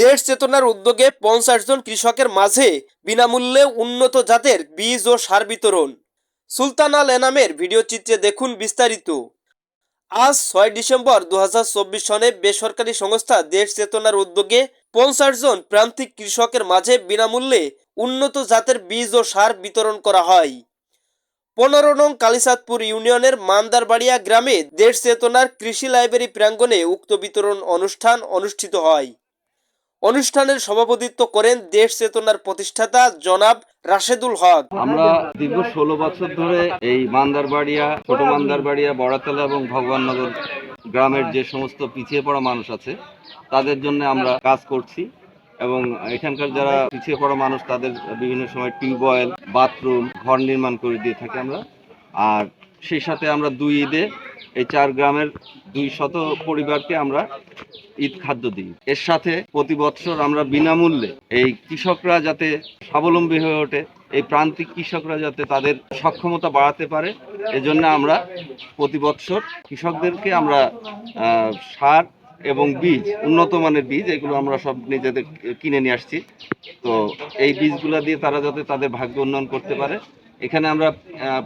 দেশ চেতনার উদ্যোগে পঞ্চাশ জন কৃষকের মাঝে বিনামূল্যে উন্নত জাতের বীজ ও সার বিতরণ। সুলতান আল এনামের ভিডিও চিত্রে দেখুন বিস্তারিত। আজ ছয় ডিসেম্বর দু হাজার চব্বিশ সনে বেসরকারি সংস্থা দেশ চেতনার উদ্যোগে পঞ্চাশ জন প্রান্তিক কৃষকের মাঝে বিনামূল্যে উন্নত জাতের বীজ ও সার বিতরণ করা হয়। পনেরো নং কালিসাদপুর ইউনিয়নের মান্দারবাড়িয়া গ্রামে দেশ চেতনার কৃষি লাইব্রেরি প্রাঙ্গণে উক্ত বিতরণ অনুষ্ঠান অনুষ্ঠিত হয়। অনুষ্ঠানের সভাপতিত্ব করেন দেশ চেতনার প্রতিষ্ঠাতা জনাব রাশেদুল হক। আমরা দীর্ঘ ষোলো বছর ধরে এই মান্দারবাড়িয়া, ছোট মান্দারবাড়িয়া, বড়াতলা এবং ভগবাননগর গ্রামের যে সমস্ত পিছিয়ে পড়া মানুষ আছে, তাদের জন্য আমরা কাজ করছি এবং এখানকার যারা পিছিয়ে পড়া মানুষ, তাদের বিভিন্ন সময় টিউবওয়েল, বাথরুম, ঘর নির্মাণ করে দিয়ে থাকি আমরা। আর সেই সাথে আমরা দুই ঈদে এই চার গ্রামের দুই শত পরিবারকে আমরা ঈদ খাদ্য দিই। এর সাথে প্রতি বছর আমরা বিনামূল্যে এই কৃষকরা যাতে স্বাবলম্বী হয়ে ওঠে, এই প্রান্তিক কৃষকরা যাতে তাদের সক্ষমতা বাড়াতে পারে, এজন্য আমরা প্রতি বছর কৃষকদেরকে আমরা সার এবং বীজ, উন্নত মানের বীজ, এগুলো আমরা সব নিজেদের কিনে নিয়ে আসছি। তো এই বীজগুলো দিয়ে তারা যাতে তাদের ভাগ্য উন্নয়ন করতে পারে। এখানে আমরা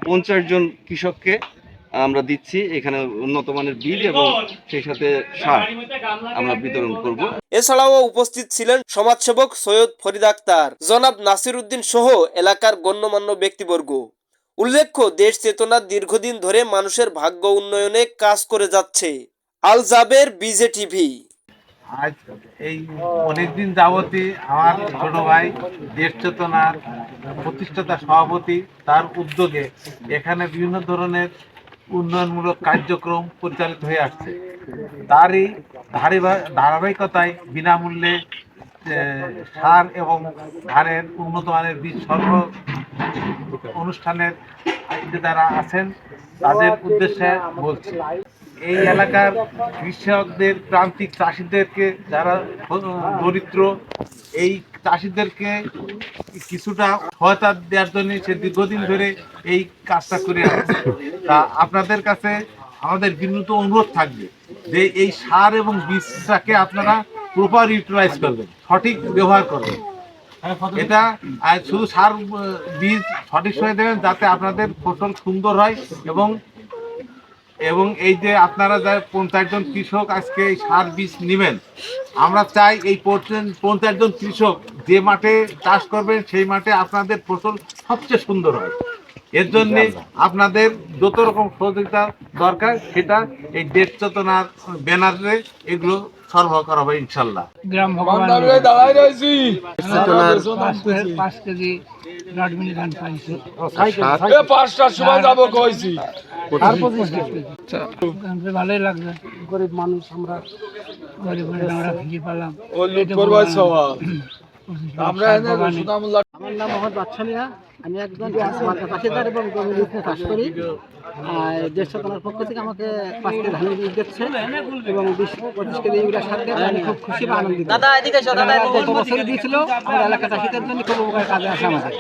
পঞ্চাশ জন কৃষককে আমরা দিচ্ছি এখানে উন্নত মানের বীজ এবং সেই সাথে সার আমরা বিতরণ করব। এছাড়াও উপস্থিত ছিলেন সমাজসেবক সৈয়দ ফরিদ আক্তার জনাব নাসির উদ্দিন সহ এলাকার গণ্যমান্য ব্যক্তিবর্গ। উল্লেখ্য দেশ চেতনা দীর্ঘদিন ধরে মানুষের ভাগ্য উন্নয়নে কাজ করে যাচ্ছে। আল জাবের বিজে টিভি আজ এই অনেকদিন যাবতই আমার ছোট ভাই দেশ চেতনার প্রতিষ্ঠাতা সভাপতি তার উদ্যোগে এখানে বিভিন্ন ধরনের উন্নয়নমূলক কার্যক্রম পরিচালিত হয়ে আসছে। তারই ধারাবাহি- ধারাবাহিকতায় বিনামূল্যে সার এবং ধানের উন্নত মানের বীজ সর্ব অনুষ্ঠানের যারা আছেন, তাদের উদ্দেশ্যে বলছি। এই এলাকার কৃষকদের, প্রান্তিক চাষিদেরকে যারা দরিদ্র, এই চাষিদেরকে কিছুটা সহায়তা দেওয়ার জন্য সে দীর্ঘদিন ধরে এই কাজটা করে আসছে। তা আপনাদের কাছে আমাদের বিনীত অনুরোধ থাকবে যে এই সার এবং বীজটাকে আপনারা প্রপার ইউটিলাইজ করবেন, সঠিক ব্যবহার করবেন। এটা শুধু সার, বীজ সঠিক সময় দেবেন যাতে আপনাদের ফসল সুন্দর হয় এবং এবং এই যে আপনারা যা পঞ্চাশ জন কৃষক আজকে এই সার বীজ নেবেন আমরা চাই এই পঞ্চাশ জন কৃষক যে মাঠে চাষ করবেন সেই মাঠে আপনাদের ফসল সবচেয়ে সুন্দর হয়। এর জন্য আপনাদের যত রকম সহযোগিতা দরকার সেটা এই দেশ চেতনার ব্যানারে এগুলো সরবরাহ করা হবে ইনশাল্লাহ পাঁচ কেজি রড মিলি ধান পাইছে। পাঁচটার সময় যাব কইছি। আর পঁচিশ ভালোই লাগছে। গরিব মানুষ আমরা গরিব গরিব আমরা ফিরে পেলাম ও লুট করবার সবাই। আমরা আমার নাম মোহাম্মদ বাদশালিয়া। আমি একজন মাদ্রাসা এবং জমি চাষ করি। আর দেশ চেতনার পক্ষ থেকে আমাকে পাঁচ কেজি ধানের বীজ দিচ্ছে এবং বিশ পঁচিশ কেজি ইউরিয়া সার দিয়ে আমি খুব খুশি বা আনন্দিত। দাদা এদিকে দিয়েছিল আমার এলাকা চাষিদের জন্য খুব উপকার কাজে আসে আমাদের।